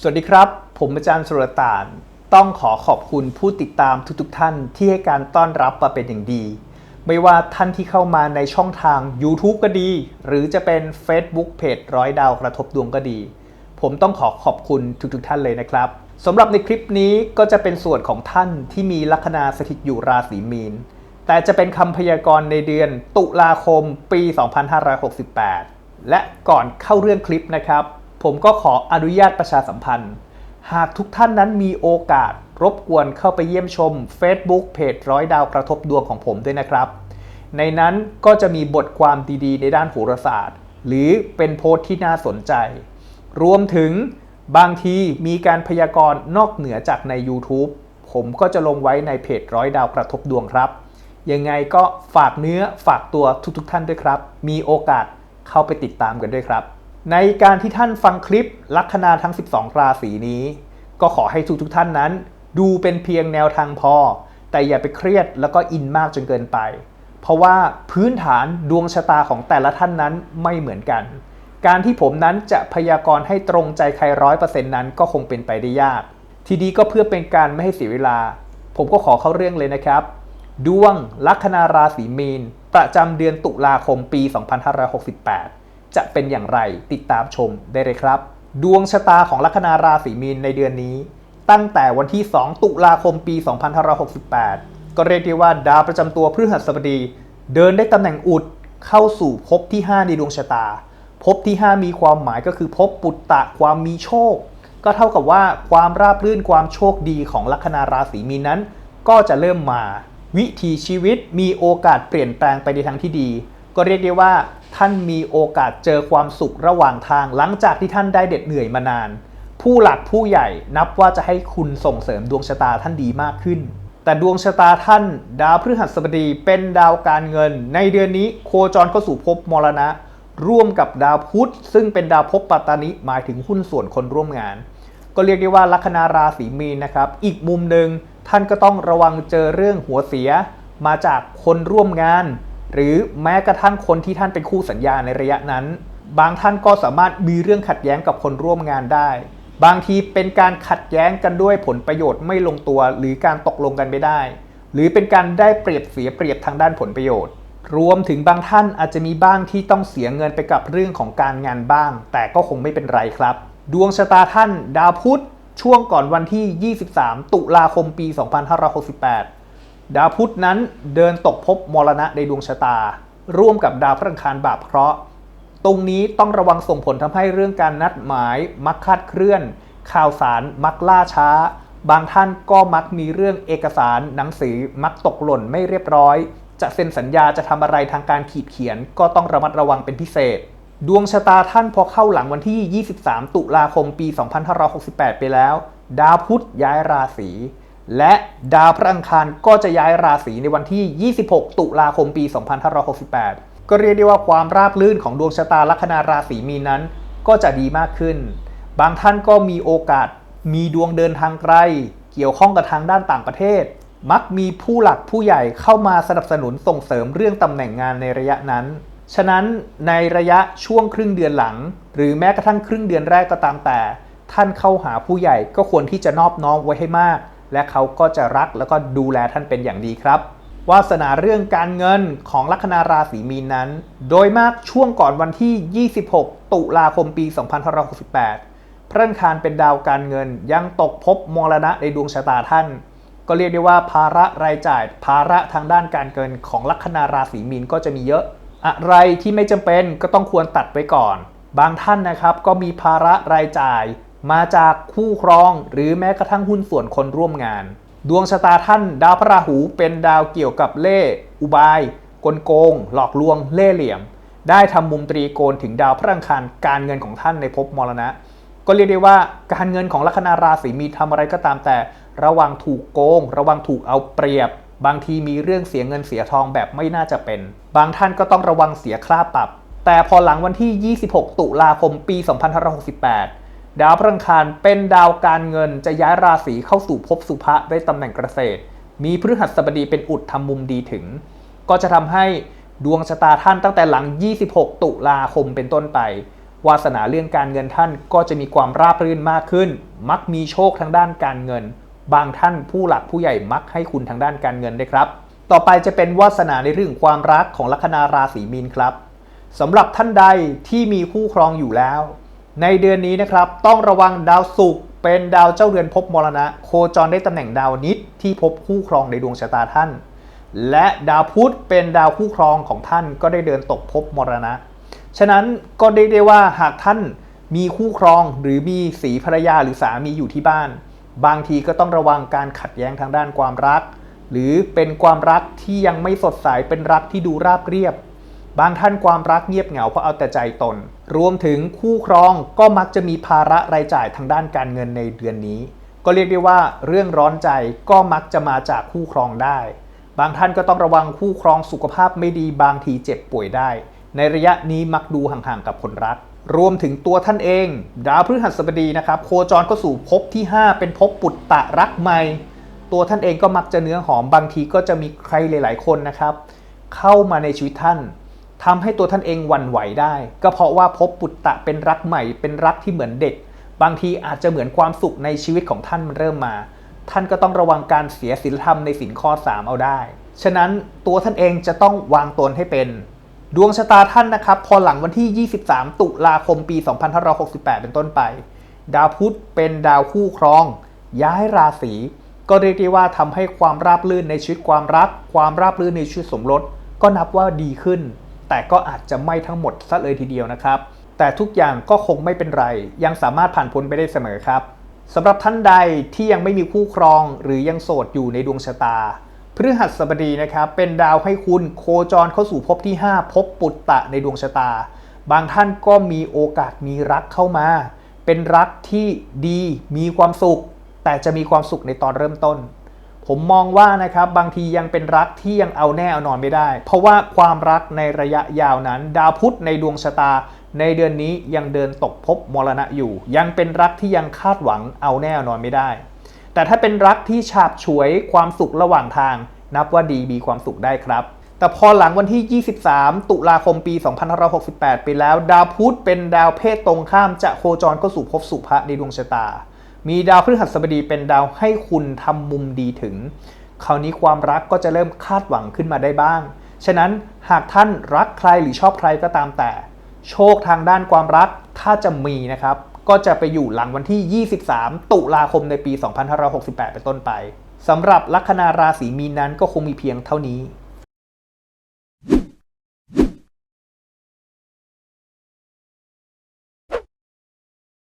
สวัสดีครับ ผมอาจารย์สุรตาน ต้องขอขอบคุณผู้ติดตามทุกๆท่านที่ให้การต้อนรับมาเป็นอย่างดี ไม่ว่าท่านที่เข้ามาในช่องทาง YouTube ก็ดี หรือจะเป็น Facebook เพจร้อยดาวกระทบดวงก็ดี ผมต้องขอขอบคุณทุกๆท่านเลยนะครับสำหรับในคลิปนี้ก็จะเป็นส่วนของท่านที่มีลัคนาสถิตอยู่ราศีมีน แต่จะเป็นคำพยากรณ์ในเดือนตุลาคมปี 2568 และก่อนเข้าเรื่องคลิปนะครับ ผมก็ขออนุญาตประชาสัมพันธ์ หากทุกท่านนั้นมีโอกาสรบกวนเข้าไปเยี่ยมชม Facebook เพจร้อยดาวกระทบดวงของผมด้วยนะครับ ในนั้นก็จะมีบทความดีๆ ในด้านโหราศาสตร์ หรือเป็นโพสต์ที่น่าสนใจ รวมถึงบางทีมีการพยากรณ์นอกเหนือจากใน YouTube ผมก็จะลงไว้ในเพจร้อยดาวกระทบดวงครับ ยังไงก็ฝากเนื้อฝากตัวทุกๆทท่านด้วยครับ มีโอกาสเข้าไปติดตามกันด้วยครับ ในการที่ท่านฟังคลิปลัคนาทั้ง 12 ราศีนี้ ก็ขอให้ทุกๆทท่านนั้น ดูเป็นเพียงแนวทางพอ แต่อย่าไปเครียดแล้วก็อินมากจนเกินไป เพราะว่าพื้นฐานดวงชะตาของแต่ละท่านนั้นไม่เหมือนกัน การที่ผมนั้นจะพยากรณ์ให้ตรงใจใครร้อยเปอร์เซ็นต์นั้นก็คงเป็นไปได้ยาก ทีนี้ก็เพื่อเป็นการไม่ให้เสียเวลา ผมก็ขอเข้าเรื่องเลยนะครับ ดวงลัคนาราศีมีน ประจำเดือนตุลาคมปี 2568 จะเป็นอย่างไรติดตามชมได้เลยครับ ดวงชะตาของลัคนาราศีมีนในเดือนนี้ ตั้งแต่วันที่ 2 ตุลาคมปี 2568 ก็เรียกได้ว่าดาวประจำตัวพฤหัสบดี เดินได้ตำแหน่งอุดเข้าสู่ภพที่ 5 ในดวงชะตาภพที่ 5 มีความหมายก็คือภพปุตตะความมีโชค ก็เท่ากับว่าความราบรื่นความโชคดีของลัคนาราศีมีนนั้น ก็จะเริ่มมา วิถีชีวิตมีโอกาสเปลี่ยนแปลงไปในทางที่ดี ก็เรียกได้ว่าท่านมีโอกาสเจอความสุขระหว่างทาง หลังจากที่ท่านได้เด็ดเหนื่อยมานาน ผู้หลักผู้ใหญ่นับว่าจะให้คุณส่งเสริมดวงชะตาท่านดีมากขึ้น แต่ดวงชะตาท่านดาวพฤหัสบดีเป็นดาวการเงิน ในเดือนนี้โคจรเข้าสู่ภพมรณะ ร่วมกับดาวพุธซึ่งเป็นดาวภพปัตตานิหมายถึงหุ้นส่วนคนร่วมงาน ก็เรียกได้ว่าลัคนาราศีมีนนะครับ อีกมุมหนึ่งท่านก็ต้องระวังเจอเรื่องหัวเสียมาจากคนร่วมงาน หรือแม้กระทั่งคนที่ท่านเป็นคู่สัญญาในระยะนั้น บางท่านก็สามารถมีเรื่องขัดแย้งกับคนร่วมงานได้ บางทีเป็นการขัดแย้งกันด้วยผลประโยชน์ไม่ลงตัว หรือการตกลงกันไม่ได้ หรือเป็นการได้เปรียบเสียเปรียบทางด้านผลประโยชน์ รวมถึงบางท่านอาจจะมีบ้างที่ต้องเสียเงินไปกับเรื่องของการงานบ้าง แต่ก็คงไม่เป็นไรครับ ดวงชะตาท่าน ดาวพุธช่วงก่อนวันที่ 23 ตุลาคมปี 2568 ดาวพุธนั้นเดินตกภพมรณะในดวงชะตา ร่วมกับดาวพฤหังบาปเคราะห์ตรงนี้ต้องระวังส่งผลทำให้เรื่องการนัดหมายมักคาดเคลื่อน ข่าวสารมักล่าช้า บางท่านก็มักมีเรื่องเอกสาร หนังสือมักตกหล่นไม่เรียบร้อย จะเซ็นสัญญาจะทำอะไรทางการขีดเขียน ก็ต้องระมัดระวังเป็นพิเศษ ดวงชะตาท่านพอเข้าหลังวันที่ 23 ตุลาคมปี 2568 ไปแล้ว ดาวพุธย้ายราศี และดาวพระอังคารก็จะย้ายราศีในวันที่ 26 ตุลาคมปี 2568 ก็เรียกได้ว่าความราบรื่นของดวงชะตาลัคนาราศีมีนนั้น ก็จะดีมากขึ้น บางท่านก็มีโอกาส มีดวงเดินทางไกล เกี่ยวข้องกับทางด้านต่างประเทศ มักมีผู้หลักผู้ใหญ่เข้ามาสนับสนุนส่งเสริมเรื่องตำแหน่งงานในระยะนั้น ฉะนั้นในระยะช่วงครึ่งเดือนหลัง หรือแม้กระทั่งครึ่งเดือนแรกก็ตามแต่ ท่านเข้าหาผู้ใหญ่ก็ควรที่จะนอบน้อมไว้ให้มาก และเขาก็จะรักแล้วก็ดูแลท่านเป็นอย่างดีครับวาสนาเรื่องการเงินของลัคนาราศีมีนนั้น โดยมากช่วงก่อนวันที่ 26 ตุลาคมปี 2568 พระอังคารเป็นดาวการเงินยังตกภพมรณะในดวงชะตาท่าน ก็เรียกได้ว่าภาระรายจ่าย ภาระทางด้านการเงินของลัคนาราศีมีนก็จะมีเยอะ อะไรที่ไม่จำเป็นก็ต้องควรตัดไว้ก่อน บางท่านนะครับก็มีภาระรายจ่าย มาจากคู่ครองหรือแม้กระทั่งหุ้นส่วนคนร่วมงาน ดวงชะตาท่านดาวพระราหูเป็นดาวเกี่ยวกับเล่อุบาย กลโกง หลอกลวง เล่เหลี่ยม ได้ทำมุมตรีโกณถึงดาวพระอังคารการเงินของท่านในภพมรณะ ก็เรียกได้ว่าการเงินของลัคนาราศีมีทำอะไรก็ตามแต่ ระวังถูกโกง ระวังถูกเอาเปรียบ บางทีมีเรื่องเสียเงินเสียทองแบบไม่น่าจะเป็น บางท่านก็ต้องระวังเสียค่าปรับ แต่พอหลังวันที่ 26 ตุลาคม ปี 2568 ดาวพฤหังเป็นดาวการเงินจะย้ายราศีเข้าสู่ภพสุภะได้ตำแหน่งเกษตร มีพฤหัสบดีเป็นอุดทำมุมดีถึง ก็จะทำให้ดวงชะตาท่านตั้งแต่หลัง 26 ตุลาคมเป็นต้นไป วาสนาเรื่องการเงินท่านก็จะมีความราบรื่นมากขึ้น มักมีโชคทางด้านการเงิน บางท่านผู้หลักผู้ใหญ่มักให้คุณทางด้านการเงินได้ครับ ต่อไปจะเป็นวาสนาในเรื่องความรักของลัคนาราศีมีนครับสำหรับท่านใดที่มีคู่ครองอยู่แล้ว ในเดือนนี้นะครับต้องระวังดาวศุกร์เป็นดาวเจ้าเรือนภพมรณะ โคจรได้ตำแหน่งดาวนิดที่พบคู่ครองในดวงชะตาท่าน และดาวพุธเป็นดาวคู่ครองของท่านก็ได้เดินตกภพมรณะ ฉะนั้นก็ได้ได้ว่าหากท่านมีคู่ครองหรือมีสีภรรยาหรือสามีอยู่ที่บ้าน บางทีก็ต้องระวังการขัดแย้งทางด้านความรัก หรือเป็นความรักที่ยังไม่สดใสเป็นรักที่ดูราบเรียบ บางท่านความรักเงียบเหงาเพราะเอาแต่ใจตน รวมถึงคู่ครองก็มักจะมีภาระรายจ่ายทางด้านการเงินในเดือนนี้ ก็เรียกได้ว่าเรื่องร้อนใจก็มักจะมาจากคู่ครองได้ บางท่านก็ต้องระวังคู่ครองสุขภาพไม่ดีบางทีเจ็บป่วยได้ ในระยะนี้มักดูห่างๆกับคนรัก รวมถึงตัวท่านเอง ดาวพฤหัสบดีนะครับ โคจรเข้าสู่ภพที่ 5 เป็นภพปุตตะรักใหม่ตัวท่านเองก็มักจะเนื้อหอมบางทีก็จะมีใครหลาย ๆ คนนะครับ เข้ามาในชีวิตท่าน ทำให้ตัวท่านเองหวั่นไหวได้ ก็เพราะว่าภพปุตตะเป็นรักใหม่ เป็นรักที่เหมือนเด็ก บางทีอาจจะเหมือนความสุขในชีวิตของท่านมันเริ่มมา ท่านก็ต้องระวังการเสียศีลธรรมในสินข้อ 3 เอาได้ ฉะนั้นตัวท่านเองจะต้องวางตนให้เป็น ดวงชะตาท่านนะครับ พอหลังวันที่ 23 ตุลาคมปี 2568 เป็นต้นไป ดาวพุธเป็นดาวคู่ครอง ย้ายราศีก็เรียกได้ว่าทำให้ความราบรื่นในชีวิตความรัก ความราบรื่นในชีวิตสมรส ก็นับว่าดีขึ้น แต่ก็อาจจะไม่ทั้งหมดซะเลยทีเดียวนะครับ แต่ทุกอย่างก็คงไม่เป็นไร ยังสามารถผ่านพ้นไปได้เสมอครับสำหรับท่านใดที่ยังไม่มีคู่ครองหรือยังโสดอยู่ในดวงชะตาพฤหัสบดีนะครับเป็นดาวให้คุณโคจรเข้าสู่ภพที่ 5ภพปุตตะในดวงชะตา บางท่านก็มีโอกาสมีรักเข้ามา เป็นรักที่ดีมีความสุข แต่จะมีความสุขในตอนเริ่มต้น ผมมองว่านะครับบางทียังเป็นรักที่ยังเอาแน่เอานอนไม่ได้ เพราะว่าความรักในระยะยาวนั้น ดาวพุธในดวงชะตา ในเดือนนี้ยังเดินตกภพมรณะอยู่ ยังเป็นรักที่ยังคาดหวังเอาแน่เอานอนไม่ได้ แต่ถ้าเป็นรักที่ฉาบฉวยความสุขระหว่างทาง นับว่าดีมีความสุขได้ครับ แต่พอหลังวันที่ 23 ตุลาคมปี 2568 ไปแล้ว ดาวพุธเป็นดาวเพศตรงข้ามจะโคจรเข้าสู่ภพสุภะในดวงชะตา มีดาวพฤหัสบดีเป็นดาวให้คุณทำมุมดีถึง คราวนี้ความรักก็จะเริ่มคาดหวังขึ้นมาได้บ้าง ฉะนั้นหากท่านรักใครหรือชอบใครก็ตามแต่ โชคทางด้านความรักถ้าจะมีนะครับ ก็จะไปอยู่หลังวันที่ 23 ตุลาคมในปี 2568 เป็นต้นไปสำหรับลัคนาราศีมีนนั้นก็คงมีเพียงเท่านี้